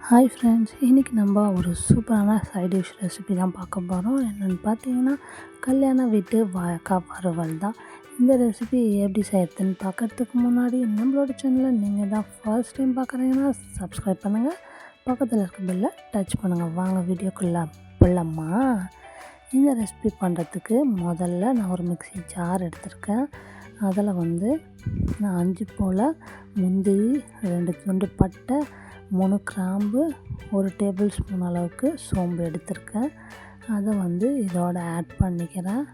Hi friends இன்றைக்கி நம்ம ஒரு சூப்பரான சைட் டிஷ் ரெசிபி தான் பார்க்க போகிறோம் என்னென்னு பார்த்தீங்கன்னா கல்யாண வீட்டு வாழைக்காய் வறுவல் தான். இந்த ரெசிபி எப்படி செய்யறதுன்னு பார்க்கறதுக்கு முன்னாடி நம்மளோட சேனலை நீங்கள் தான் ஃபர்ஸ்ட் டைம் பார்க்குறீங்கன்னா சப்ஸ்கிரைப் பண்ணுங்கள் பக்கத்தில் இருக்க பில்லை டச் பண்ணுங்கள் வாங்க வீடியோக்குள்ளே போடலாமா இந்த ரெசிபி பண்ணுறதுக்கு முதல்ல நான் ஒரு மிக்ஸி ஜார் எடுத்திருக்கேன். அதில் வந்து நான் அஞ்சு போல் முந்திரி ரெண்டு துண்டு பட்டை மூணு கிராம்பு ஒரு டேபிள் ஸ்பூன் அளவுக்கு சோம்பு எடுத்திருக்கேன். அதை வந்து இதோட ஆட் பண்ணிக்கிறேன்.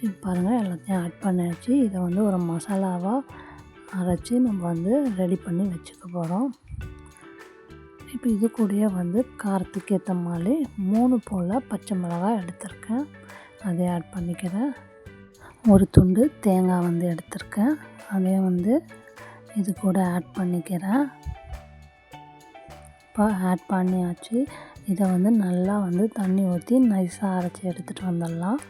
இது பாருங்கள் எல்லாத்தையும் ஆட் பண்ணியாச்சு. இதை வந்து ஒரு மசாலாவாக அரைச்சி நம்ம வந்து ரெடி பண்ணி வச்சுக்க போகிறோம் இப்போ இது கூடயே வந்து காரத்துக்கு ஏற்ற மாதிரி மூணு போல் பச்சை மிளகாய் எடுத்திருக்கேன். அதை ஆட் பண்ணிக்கிறேன். ஒரு துண்டு தேங்காய் வந்து எடுத்திருக்கேன். அதையும் வந்து இது கூட ஆட் பண்ணிக்கிறேன் இப்போ ஆட் பண்ணியாச்சு. இதை வந்து நல்லா வந்து தண்ணி ஊற்றி நைஸாக அரைச்சி எடுத்துகிட்டு வந்துடலாம்.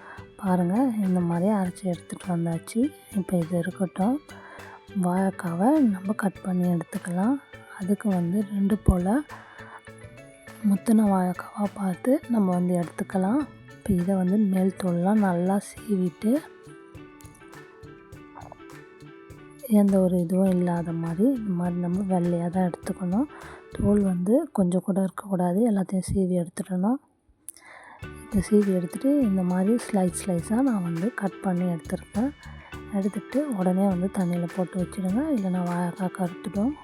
பாருங்கள் இந்த மாதிரி அரைச்சி எடுத்துகிட்டு வந்தாச்சு. இப்போ இது இருக்கட்டும். வாழைக்காவை நம்ம கட் பண்ணி எடுத்துக்கலாம். அதுக்கு வந்து ரெண்டு போல் முத்தின வாழைக்காவாக பார்த்து நம்ம வந்து எடுத்துக்கலாம். இப்போ இதை வந்து மேல் தோல்லாம் நல்லா சீவிட்டு எந்த ஒரு இதுவும் இல்லாத மாதிரி இந்த மாதிரி நம்ம வெள்ளையாக தான் எடுத்துக்கணும். தோல் வந்து கொஞ்சம் கூட இருக்கக்கூடாது. எல்லாத்தையும் சீவி எடுத்துடணும். இந்த சீவி எடுத்துகிட்டு இந்த மாதிரி ஸ்லைஸ் ஸ்லைஸாக நான் வந்து கட் பண்ணி எடுத்துருக்கேன். எடுத்துகிட்டு உடனே வந்து தண்ணியில் போட்டு வச்சுடுங்க. இல்லைனா வாழைக்காய் கருத்துடும்.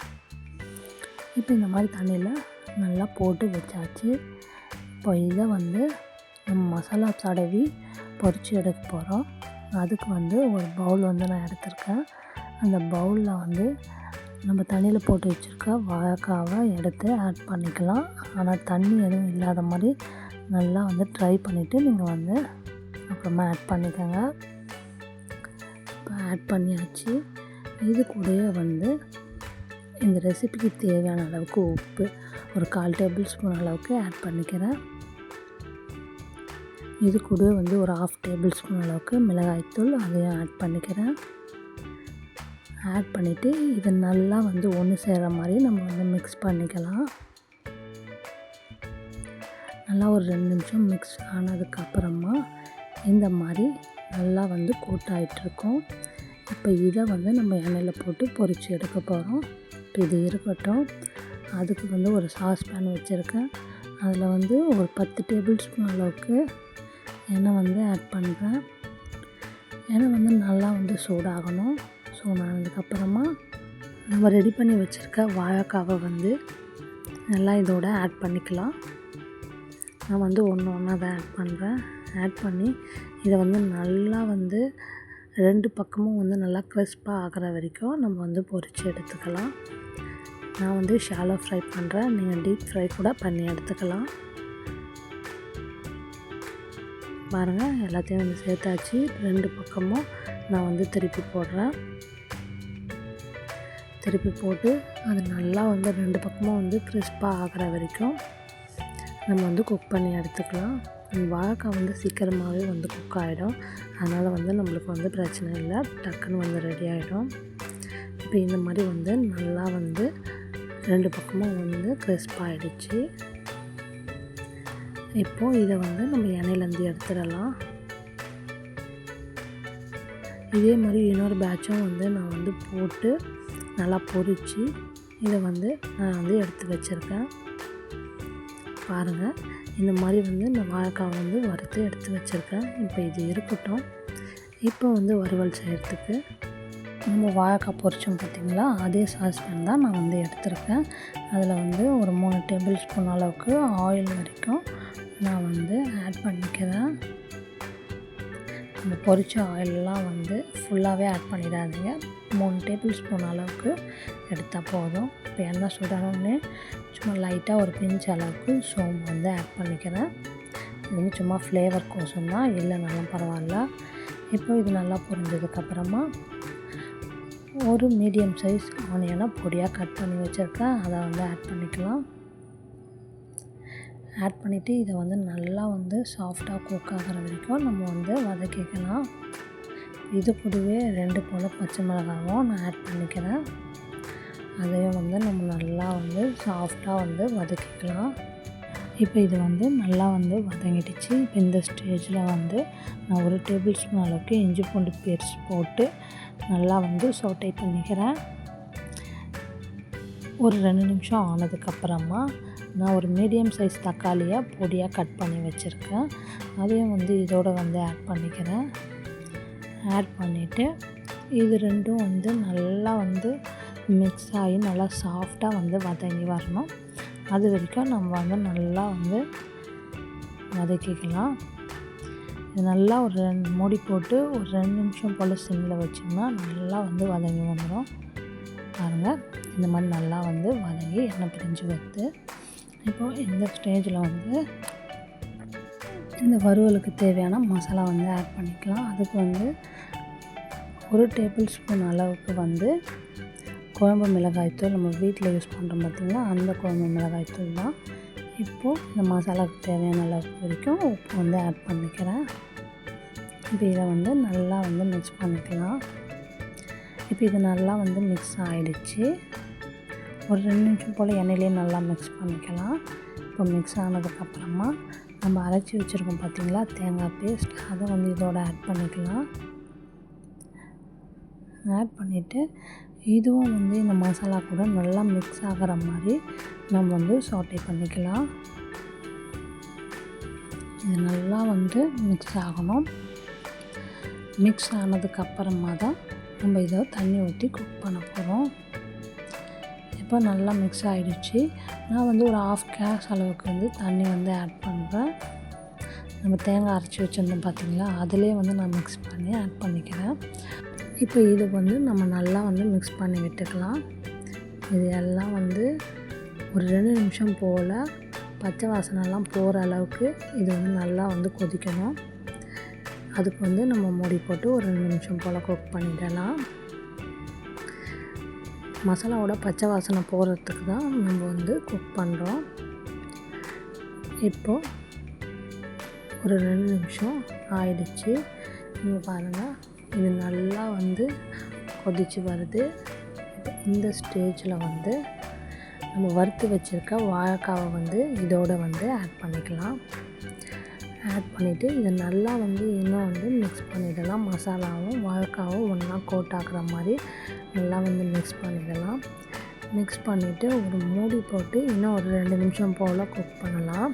இப்போ இந்த மாதிரி தண்ணியில் நல்லா போட்டு வச்சாச்சு. இப்போ இதை வந்து நம்ம மசாலா தடவி பொறிச்சு எடுக்க போகிறோம் அதுக்கு வந்து ஒரு பவுல் வந்து நான் எடுத்திருக்கேன். அந்த பவுலில் வந்து நம்ம தண்ணியில் போட்டு வச்சுருக்க வாழைக்காவை எடுத்து ஆட் பண்ணிக்கலாம். ஆனால் தண்ணி எதுவும் இல்லாத மாதிரி நல்லா வந்து ட்ரை பண்ணிவிட்டு நீங்கள் வந்து அப்புறமா ஆட் பண்ணிக்கோங்க. இப்போ ஆட் பண்ணியாச்சு. இது கூடயே வந்து இந்த ரெசிபிக்கு தேவையான அளவுக்கு உப்பு ஒரு கால் டேபிள் ஸ்பூன் அளவுக்கு ஆட் பண்ணிக்கிறேன். இது கூட வந்து ஒரு ஆஃப் டேபிள் ஸ்பூன் அளவுக்கு மிளகாய்த்தூள் அதையும் ஆட் பண்ணிக்கிறேன். ஆட் பண்ணிவிட்டு இதை நல்லா வந்து ஒன்று சேர்கிற மாதிரி நம்ம வந்து மிக்ஸ் பண்ணிக்கலாம். நல்லா ஒரு ரெண்டு நிமிஷம் மிக்ஸ் ஆனதுக்கப்புறமா இந்த மாதிரி நல்லா வந்து கூட்டாயிட்ருக்கோம் இப்போ இதை வந்து நம்ம எண்ணெயில் போட்டு பொரித்து எடுக்க போகிறோம் இப்போ இது இருக்கட்டும். அதுக்கு வந்து ஒரு சாஸ் பேன் வச்சுருக்கேன். அதில் வந்து ஒரு பத்து டேபிள் ஸ்பூன் அளவுக்கு எண்ணெய் வந்து ஆட் பண்ணுறேன் எண்ணெய் வந்து நல்லா வந்து சூடாகணும். அதுக்கப்புறமா நம்ம ரெடி பண்ணி வச்சுருக்க வாழைக்காவை வந்து நல்லா இதோட ஆட் பண்ணிக்கலாம். நான் வந்து ஒன்று ஒன்றா தான் ஆட் பண்ணுறேன் ஆட் பண்ணி இதை வந்து நல்லா வந்து ரெண்டு பக்கமும் வந்து நல்லா க்ரிஸ்பாக ஆகிற வரைக்கும் நம்ம வந்து பொரித்து எடுத்துக்கலாம். நான் வந்து ஷாலோ ஃப்ரை பண்ணுறேன் நீங்கள் டீப் ஃப்ரை கூட பண்ணி எடுத்துக்கலாம். பாருங்கள் எல்லாத்தையும் வந்து சேர்த்தாச்சு. ரெண்டு பக்கமும் நான் வந்து திருப்பி போடுறேன். திருப்பி போட்டு அது நல்லா வந்து ரெண்டு பக்கமும் வந்து கிறிஸ்பாக ஆகிற வரைக்கும் நம்ம வந்து குக் பண்ணி எடுத்துக்கலாம். வாழைக்காய் வந்து சீக்கிரமாகவே வந்து குக் ஆகிடும் அதனால் வந்து நம்மளுக்கு வந்து பிரச்சனை இல்லை. டக்குன்னு வந்து ரெடி ஆகிடும் இப்போ இந்த மாதிரி வந்து நல்லா வந்து ரெண்டு பக்கமும் வந்து கிறிஸ்பாக ஆகிடுச்சு இப்போது இதை வந்து நம்ம எண்ணெயிலேருந்து எடுத்துடலாம். இதே மாதிரி இன்னொரு பேட்சும் வந்து நான் வந்து போட்டு நல்லா பொரித்து இதை வந்து நான் வந்து எடுத்து வச்சுருக்கேன். பாருங்கள் இந்த மாதிரி வந்து இந்த வாழைக்காய் வந்து வறுத்து எடுத்து வச்சுருக்கேன். இப்போ இது இருக்கட்டும். இப்போ வந்து வறுவல் செய்கிறதுக்கு நம்ம வாழைக்காய் பொரிச்சோம் பார்த்திங்களா? அதே சாஸ்பேன் தான் நான் வந்து எடுத்திருக்கேன். அதில் வந்து ஒரு மூணு டேபிள் ஸ்பூன் அளவுக்கு ஆயில் வரைக்கும் நான் வந்து ஆட் பண்ணிக்கிறேன். அந்த பொரிச்ச ஆயிலெலாம் வந்து ஃபுல்லாகவே ஆட் பண்ணிடாதீங்க. மூணு டேபிள் ஸ்பூன் அளவுக்கு எடுத்தால் போதும். இப்போ எண்ணெய் சுடணும்னு சும்மா லைட்டாக ஒரு பிஞ்ச் அளவுக்கு சோம்பு வந்து ஆட் பண்ணிக்கிறேன். இது சும்மா ஃப்ளேவர் கோசம் தான். இல்லைனாலும் பரவாயில்ல. இப்போ இது நல்லா புரிஞ்சதுக்கப்புறமா ஒரு மீடியம் சைஸ் ஆனியனை பொடியாக கட் பண்ணி வச்சுருக்கேன். அதை வந்து ஆட் பண்ணிக்கலாம். ஆட் பண்ணிவிட்டு இதை வந்து நல்லா வந்து சாஃப்டாக குக் ஆகிற வரைக்கும் நம்ம வந்து வதக்கிக்கலாம். இது போதுவே ரெண்டு பூடும் பச்சை மிளகாவும் நான் ஆட் பண்ணிக்கிறேன். அதையும் வந்து நம்ம நல்லா வந்து சாஃப்டாக வந்து வதக்கிக்கலாம். இப்போ இது வந்து நல்லா வந்து வதங்கிடுச்சு. இப்போ இந்த ஸ்டேஜில் வந்து நான் ஒரு டேபிள் ஸ்பூன் அளவுக்கு இஞ்சி பூண்டு பேஸ்ட் போட்டு நல்லா வந்து சோட்டை பண்ணிக்கிறேன். ஒரு ரெண்டு நிமிஷம் ஆனதுக்கப்புறமா நான் ஒரு மீடியம் சைஸ் தக்காளியை பொடியாக கட் பண்ணி வச்சுருக்கேன். அதையும் வந்து இதோடு வந்து ஆட் பண்ணிக்கிறேன். ஆட் பண்ணிவிட்டு இது ரெண்டும் வந்து நல்லா வந்து மிக்ஸ் ஆகி நல்லா சாஃப்டாக வந்து வதங்கி வரணும். அது வரைக்கும் நம்ம வந்து நல்லா வந்து வதக்கிக்கலாம். இது நல்லா ஒரு ரெண்டு மூடி போட்டு ஒரு ரெண்டு நிமிஷம் போல் சிம்மில் வச்சோம்னா நல்லா வந்து வதங்கி வந்துடும் பாருங்கள் இந்த மாதிரி நல்லா வந்து வதங்கி எண்ணெய் பிரிஞ்சு வைத்து இப்போது இந்த ஸ்டேஜில் வந்து இந்த வறுவலுக்கு தேவையான மசாலா வந்து ஆட் பண்ணிக்கலாம். அதுக்கு வந்து ஒரு டேபிள் ஸ்பூன் அளவுக்கு வந்து குழம்பு மிளகாய்த்தூள் நம்ம வீட்டில் யூஸ் பண்ணுறோம் பார்த்திங்கன்னா அந்த குழம்பு மிளகாய்த்தூள் தான். இப்போது இந்த மசாலாவுக்கு தேவையான அளவுக்கு வரைக்கும் உப்பு வந்து ஆட் பண்ணிக்கிறேன். இப்போ இதை வந்து நல்லா வந்து மிக்ஸ் பண்ணிக்கலாம். இப்போ இது நல்லா வந்து மிக்ஸ் ஆகிடுச்சு ஒரு ரெண்டு நிமிஷம் போல் எண்ணெயிலே நல்லா மிக்ஸ் பண்ணிக்கலாம். இப்போ மிக்ஸ் ஆனதுக்கப்புறமா நம்ம அரைச்சி வச்சுருக்கோம் பார்த்திங்களா? தேங்காய் பேஸ்ட் அதை வந்து இதோட ஆட் பண்ணிக்கலாம். ஆட் பண்ணிவிட்டு இதுவும் வந்து இந்த மசாலா கூட நல்லா மிக்ஸ் ஆகிற மாதிரி நம்ம வந்து சாட்டை பண்ணிக்கலாம். இது நல்லா வந்து மிக்ஸ் ஆகணும். மிக்ஸ் ஆனதுக்கப்புறமா தான் நம்ம இதை தண்ணி ஊற்றி குக் பண்ண போகிறோம் இப்போ நல்லா மிக்ஸ் ஆகிடுச்சு நான் வந்து ஒரு ஆஃப் கேஸ் அளவுக்கு வந்து தண்ணி வந்து ஆட் பண்ணுறேன் நம்ம தேங்காய் அரைச்சி வச்சுருந்தோம் பார்த்திங்களா அதிலே வந்து நான் மிக்ஸ் பண்ணி ஆட் பண்ணிக்கிறேன். இப்போ இது வந்து நம்ம நல்லா வந்து மிக்ஸ் பண்ணி விட்டுக்கலாம். இது எல்லாம் வந்து ஒரு ரெண்டு நிமிஷம் போல் பச்சை வாசனைலாம் போகிற அளவுக்கு இது வந்து நல்லா வந்து கொதிக்கணும். அதுக்கு வந்து நம்ம மூடி போட்டு ஒரு ரெண்டு நிமிஷம் போல் குக் பண்ணிடலாம். மசாலாவோட பச்சை வாசனை போகிறதுக்கு தான் நம்ம வந்து குக் பண்ணுறோம். இப்போது ஒரு ரெண்டு நிமிஷம் ஆயிடுச்சு. நீங்கள் பாருங்கள் இது நல்லா வந்து கொதிச்சு வருது. இந்த ஸ்டேஜில் வந்து நம்ம வறுத்து வச்சுருக்க வாழைக்காவை வந்து இதோடு வந்து ஆட் பண்ணிக்கலாம். ஆட் பண்ணிவிட்டு இதை நல்லா வந்து இன்னும் வந்து மிக்ஸ் பண்ணிடலாம். மசாலாவும் வாழ்க்காவும் ஒன்றா கோட் ஆகிற மாதிரி நல்லா வந்து மிக்ஸ் பண்ணிடலாம். மிக்ஸ் பண்ணிவிட்டு ஒரு மூடி போட்டு இன்னும் ஒரு ரெண்டு நிமிஷம் போல் குக் பண்ணலாம்.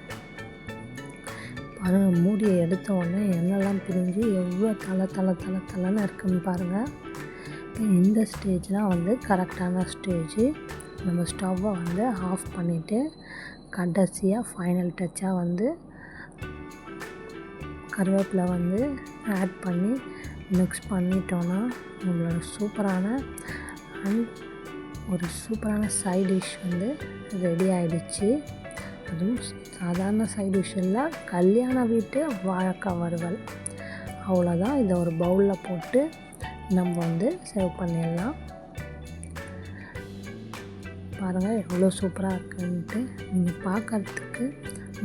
பாருங்கள் மூடியை எடுத்த உடனே எண்ணெய்லாம் பிரிஞ்சு எவ்வளோ தலை தலை தலை தலைன்னு இருக்குன்னு பாருங்கள் இந்த ஸ்டேஜ்லாம் வந்து கரெக்டான ஸ்டேஜ் நம்ம ஸ்டவ்வை வந்து ஆஃப் பண்ணிவிட்டு கடைசியாக ஃபைனல் டச்சாக வந்து கருவேப்பிலை வந்து ஆட் பண்ணி மிக்ஸ் பண்ணிட்டோன்னா நம்மளோட சூப்பரான அண்ட் ஒரு சூப்பரான சைட் டிஷ் வந்து ரெடி ஆகிடுச்சு அதுவும் சாதாரண சைட் டிஷ் இல்லை கல்யாண வீட்டு வாழைக்காய் வறுவல். அவ்வளோதான் இதை ஒரு பவுலில் போட்டு நம்ம வந்து சர்வ் பண்ணிடலாம். பாருங்கள் எவ்வளோ சூப்பராக இருக்குன்ட்டு. நீங்கள் பார்க்குறதுக்கு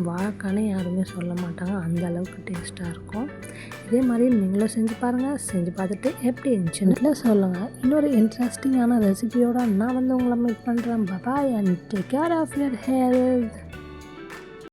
வாழைக்கானே யாருமே சொல்ல மாட்டாங்க. அந்த அளவுக்கு டேஸ்ட்டாக இருக்கும். இதே மாதிரி நீங்களும் செஞ்சு பாருங்கள் செஞ்சு பார்த்துட்டு எப்படி இருந்துச்சுன்னு சொல்லுங்கள் இன்னொரு இன்ட்ரெஸ்டிங்கான ரெசிபியோட நான் வந்து உங்களை மீட் பண்ணுறேன் bye bye and take care of your health